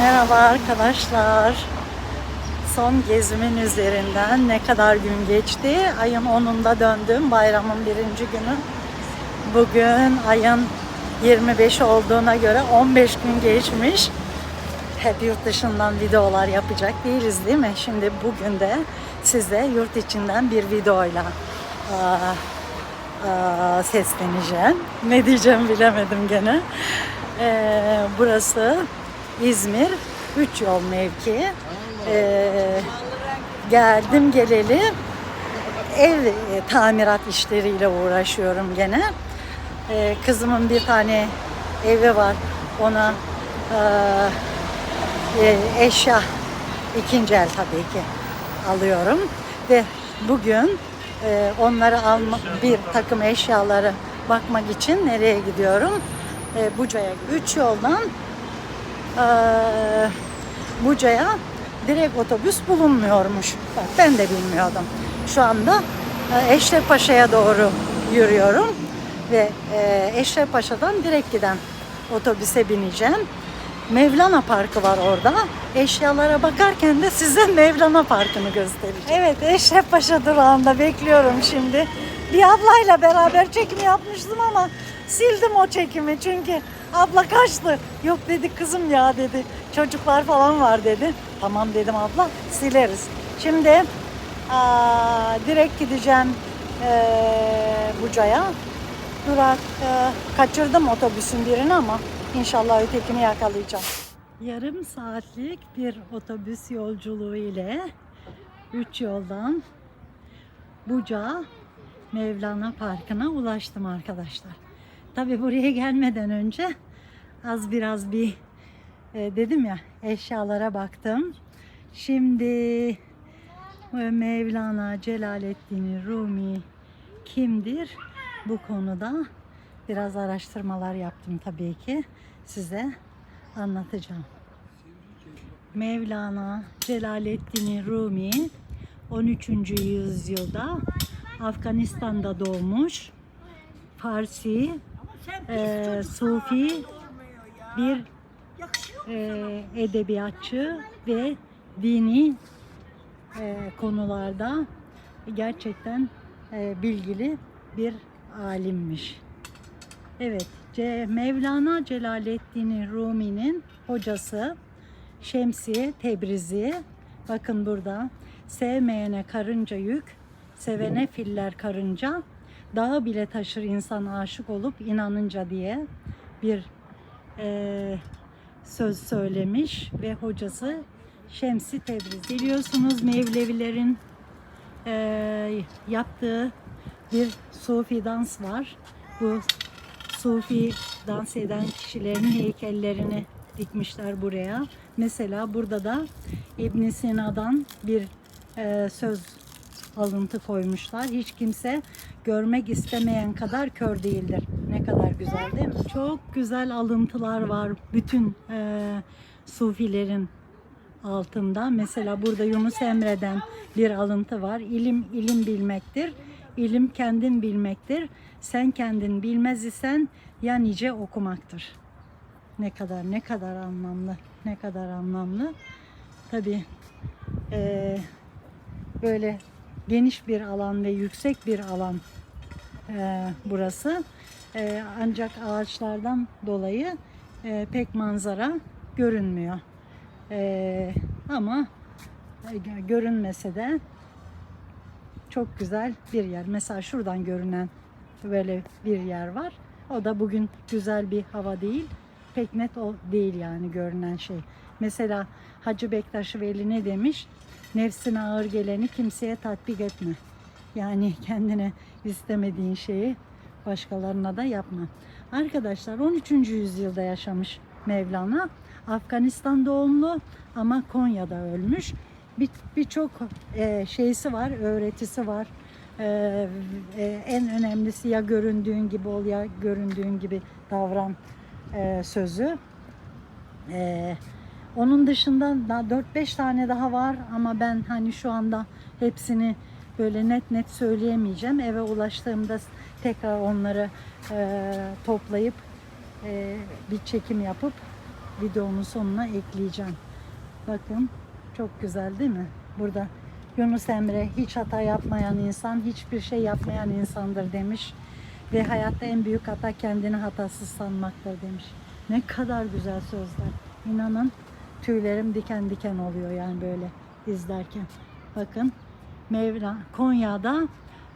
Merhaba arkadaşlar. Son gezimin üzerinden ne kadar gün geçti? Ayın 10'unda döndüm. Bayramın birinci günü. Bugün ayın 25 olduğuna göre 15 gün geçmiş. Hep yurt dışından videolar yapacak değiliz değil mi? Şimdi bugün de size yurt içinden bir videoyla sesleneceğim. Ne diyeceğim bilemedim gene. Ee, burası İzmir 3 yol mevki. Ee, geldim geleli ev e, tamirat işleriyle uğraşıyorum gene. Ee, kızımın bir tane evi var. Ona e, e, eşya ikinci el tabii ki alıyorum ve bugün e, onları alma bir takım eşyaları bakmak için nereye gidiyorum? E, Buca'ya. Üç yoldan e, Buca'ya direkt otobüs bulunmuyormuş. Bak ben de bilmiyordum. Şu anda e, Eşrefpaşa'ya doğru yürüyorum ve e, Eşrefpaşa'dan direkt giden otobüse bineceğim. Mevlana Parkı var orada. Eşyalara bakarken de size Mevlana Parkı'nı göstereceğim. Evet Eşrefpaşa durağında bekliyorum şimdi. Bir ablayla beraber çekim yapmıştım ama sildim o çekimi çünkü abla kaçtı. Yok dedi kızım ya dedi. Çocuklar falan var dedi. Tamam dedim abla sileriz. Şimdi aa, direkt gideceğim eee Buca'ya. Durak e, kaçırdım otobüsün birini ama inşallah ötekini yakalayacağım. Yarım saatlik bir otobüs yolculuğu ile üç yoldan Buca Mevlana Parkı'na ulaştım arkadaşlar. Tabi buraya gelmeden önce az biraz bir e, dedim ya eşyalara baktım. Şimdi Mevlana Celaleddin Rumi kimdir? Bu konuda biraz araştırmalar yaptım tabii ki. Size anlatacağım. Mevlana Celaleddin Rumi 13. yüzyılda Afganistan'da doğmuş. Farsi, e, Sufi bir e, edebiyatçı ve dini e, konularda gerçekten e, bilgili bir alimmiş. Evet, Ce- Mevlana Celaleddin Rumi'nin hocası Şemsi Tebrizi. Bakın burada sevmeyene karınca yük, sevene filler karınca, dağı bile taşır insan aşık olup inanınca diye bir eee, söz söylemiş ve hocası Şemsi Tebrizi. Biliyorsunuz Mevlevilerin eee, yaptığı bir Sufi dans var. Bu Sufi dans eden kişilerin heykellerini dikmişler buraya. Mesela burada da İbn Sina'dan bir e, söz alıntı koymuşlar. Hiç kimse görmek istemeyen kadar kör değildir. Ne kadar güzel değil mi? Çok güzel alıntılar var bütün e, Sufilerin altında. Mesela burada Yunus Emre'den bir alıntı var. İlim ilim bilmektir. İlim kendin bilmektir. Sen kendin bilmez isen ya nice okumaktır. Ne kadar ne kadar anlamlı. Ne kadar anlamlı. Tabii eee, böyle geniş bir alan ve yüksek bir alan eee, burası. Eee, ancak ağaçlardan dolayı eee, pek manzara görünmüyor. Eee, ama e, görünmese de çok güzel bir yer. Mesela şuradan görünen böyle bir yer var. O da bugün güzel bir hava değil. Pek net o değil yani görünen şey. Mesela Hacı Bektaş Veli ne demiş? Nefsine ağır geleni kimseye tatbik etme. Yani kendine istemediğin şeyi başkalarına da yapma. Arkadaşlar 13. yüzyılda yaşamış Mevlana. Afganistan doğumlu ama Konya'da ölmüş. Bir- Birçok e, şeysi var, öğretisi var. E, e, en önemlisi ya göründüğün gibi ol ya göründüğün gibi davran e, sözü. E, onun dışında da 4-5 tane daha var ama ben hani şu anda hepsini böyle net net söyleyemeyeceğim. Eve ulaştığımda tekrar onları e, toplayıp e, bir çekim yapıp videonun sonuna ekleyeceğim. Bakın çok güzel değil mi? Burada Yunus Emre hiç hata yapmayan insan hiçbir şey yapmayan insandır demiş. Ve hayatta en büyük hata kendini hatasız sanmaktır demiş. Ne kadar güzel sözler. İnanın tüylerim diken diken oluyor yani böyle izlerken. Bakın Mevla Konya'da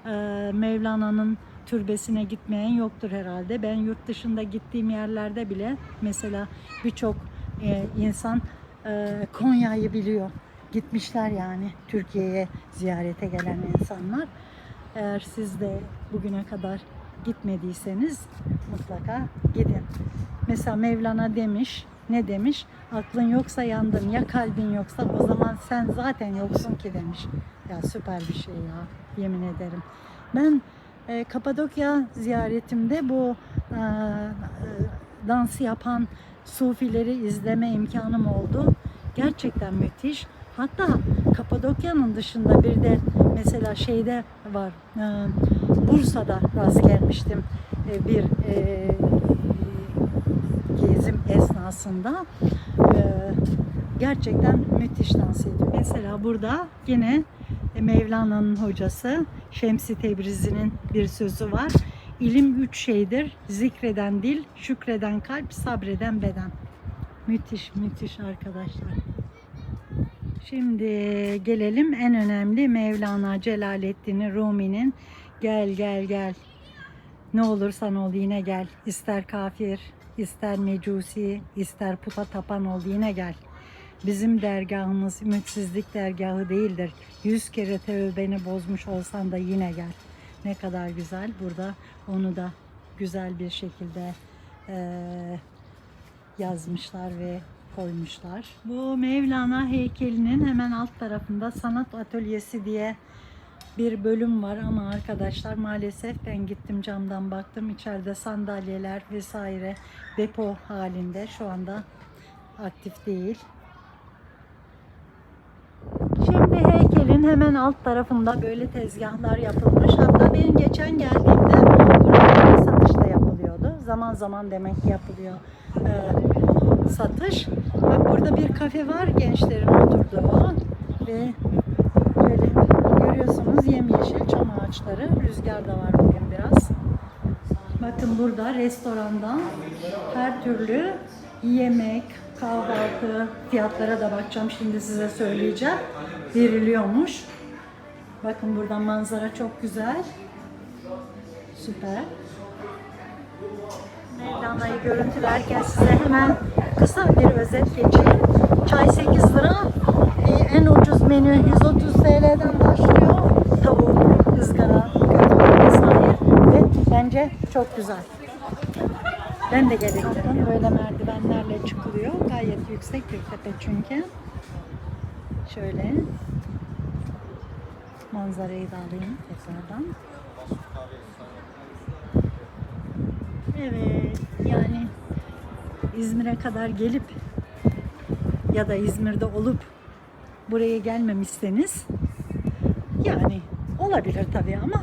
e, Mevlana'nın türbesine gitmeyen yoktur herhalde. Ben yurt dışında gittiğim yerlerde bile mesela birçok e, insan e, Konya'yı biliyor. Gitmişler yani Türkiye'ye ziyarete gelen insanlar. Eğer siz de bugüne kadar gitmediyseniz mutlaka gidin. Mesela Mevlana demiş, ne demiş? Aklın yoksa yandın, ya kalbin yoksa o zaman sen zaten yoksun ki demiş. Ya süper bir şey ya, yemin ederim. Ben e, Kapadokya ziyaretimde bu e, e, dansı yapan sufileri izleme imkanım oldu. Gerçekten müthiş. Hatta Kapadokya'nın dışında bir de mesela şeyde var. e, Bursa'da rast gelmiştim e, bir e, gezim esnasında. E, gerçekten müthiş dans ediyor. Mesela burada yine Mevlana'nın hocası Şemsi Tebrizi'nin bir sözü var. İlim üç şeydir. Zikreden dil, şükreden kalp, sabreden beden. Müthiş, müthiş arkadaşlar. Şimdi gelelim en önemli Mevlana Celaleddin Rumi'nin gel gel gel ne olursan ol yine gel. İster kafir, ister mecusi, ister puta tapan ol yine gel. Bizim dergahımız ümitsizlik dergahı değildir. Yüz kere tövbeni bozmuş olsan da yine gel. Ne kadar güzel. Burada onu da güzel bir şekilde eee, yazmışlar ve koymuşlar. Bu Mevlana heykelinin hemen alt tarafında sanat atölyesi diye bir bölüm var ama arkadaşlar maalesef ben gittim camdan baktım içeride sandalyeler vesaire depo halinde şu anda aktif değil. Şimdi heykelin hemen alt tarafında böyle tezgahlar yapılmış. Hatta benim geçen geldiğimde burada satış da yapılıyordu. Zaman zaman demek ki yapılıyor e, satış. Bak burada bir kafe var gençlerin oturduğu ve görüyorsunuz yemyeşil çam ağaçları. Rüzgar da var bugün biraz. Bakın burada restorandan her türlü yemek, kahvaltı fiyatlara da bakacağım. Şimdi size söyleyeceğim. Veriliyormuş. Bakın buradan manzara çok güzel. Süper. Mevlana'yı görüntülerken size hemen kısa bir özet geçeyim. Çay 8 lira. Ee, En ucuz menü 130 TL'den başlıyor. Tavuk, ızgara, köfte vesaire. Ve bence çok güzel. Ben de gelebilirim. Böyle merdivenlerle çıkılıyor. Gayet yüksek bir tepe çünkü. Şöyle. Manzarayı da alayım tekrardan. Evet, yani İzmir'e kadar gelip ya da İzmir'de olup buraya gelmemişseniz yani olabilir tabii ama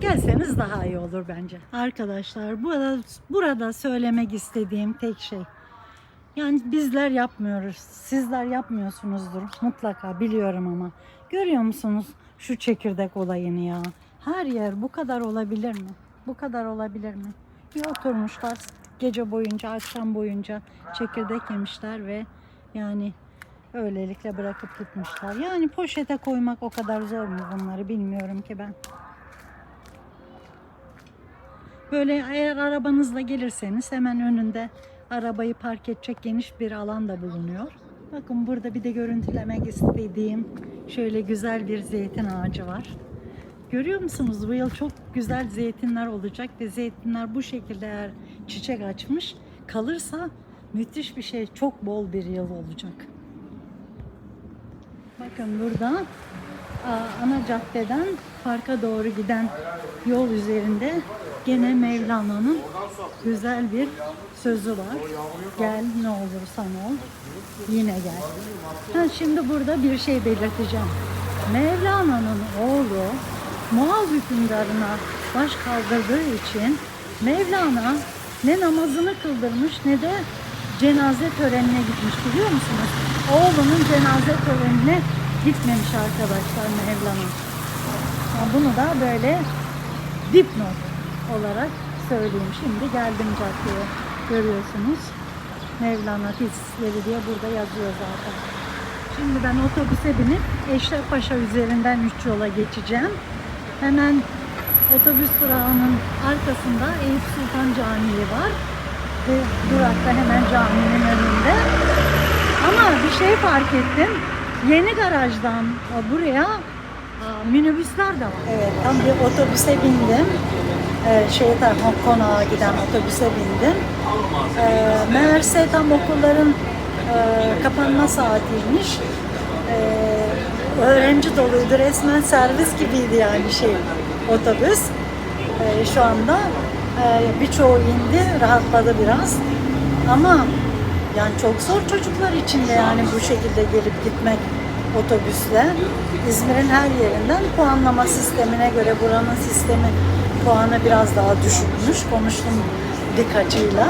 gelseniz daha iyi olur bence. Arkadaşlar burada burada söylemek istediğim tek şey yani bizler yapmıyoruz. Sizler yapmıyorsunuzdur mutlaka biliyorum ama. Görüyor musunuz şu çekirdek olayını ya? Her yer bu kadar olabilir mi? Bu kadar olabilir mi? Bir oturmuşlar gece boyunca, akşam boyunca çekirdek yemişler ve yani öylelikle bırakıp gitmişler. Yani poşete koymak o kadar zor mu bunları bilmiyorum ki ben. Böyle eğer arabanızla gelirseniz hemen önünde arabayı park edecek geniş bir alan da bulunuyor. Bakın burada bir de görüntülemek istediğim şöyle güzel bir zeytin ağacı var. Görüyor musunuz? Bu yıl çok güzel zeytinler olacak ve zeytinler bu şekilde eğer çiçek açmış kalırsa müthiş bir şey. Çok bol bir yıl olacak. Bakın burada ana caddeden parka doğru giden yol üzerinde gene Mevlana'nın güzel bir sözü var. Gel ne olursan ol yine gel. Ha, şimdi burada bir şey belirteceğim. Mevlana'nın oğlu Muaz hükümdarına baş kaldırdığı için Mevlana ne namazını kıldırmış ne de cenaze törenine gitmiş biliyor musunuz? Oğlunun cenaze törenine gitmemiş arkadaşlar Mevlana. Ya bunu da böyle dipnot olarak söyleyeyim. Şimdi geldim caddeye. Görüyorsunuz. Mevlana tesisleri diye burada yazıyor zaten. Şimdi ben otobüse binip Eşrefpaşa üzerinden üç yola geçeceğim. Hemen otobüs durağının arkasında Eyüp Sultan Camii var. Ve durakta hemen caminin önünde. Ama bir şey fark ettim. Yeni garajdan buraya aa, minibüsler de var. Evet, tam bir otobüse bindim. Ee, şey tarafı konağa giden otobüse bindim. Ee, meğerse tam okulların e, kapanma saatiymiş. Ee, öğrenci doluydu resmen servis gibiydi yani şey otobüs. Ee, şu anda e, birçoğu indi rahatladı biraz. Ama yani çok zor çocuklar için de yani bu şekilde gelip gitmek otobüsle. İzmir'in her yerinden puanlama sistemine göre buranın sistemi puanı biraz daha düşükmüş. Konuştum birkaçıyla.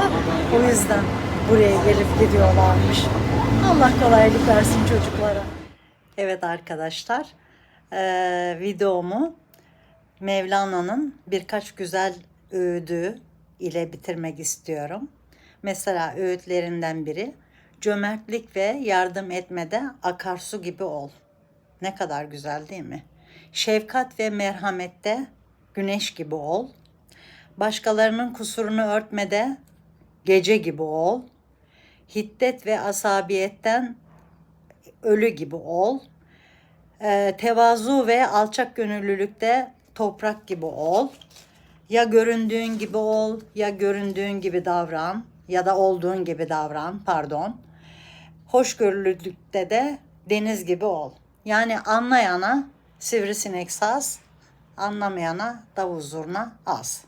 O yüzden buraya gelip gidiyorlarmış. Allah kolaylık versin çocuklara. Evet arkadaşlar, eee, videomu Mevlana'nın birkaç güzel öğüdü ile bitirmek istiyorum. Mesela öğütlerinden biri cömertlik ve yardım etmede akarsu gibi ol. Ne kadar güzel değil mi? Şefkat ve merhamette güneş gibi ol. Başkalarının kusurunu örtmede gece gibi ol. Hiddet ve asabiyetten ölü gibi ol. Ee, tevazu ve alçak gönüllülükte toprak gibi ol. Ya göründüğün gibi ol, ya göründüğün gibi davran ya da olduğun gibi davran, pardon. Hoşgörülülükte de deniz gibi ol. Yani anlayana sivrisinek saz, anlamayana davul zurna az.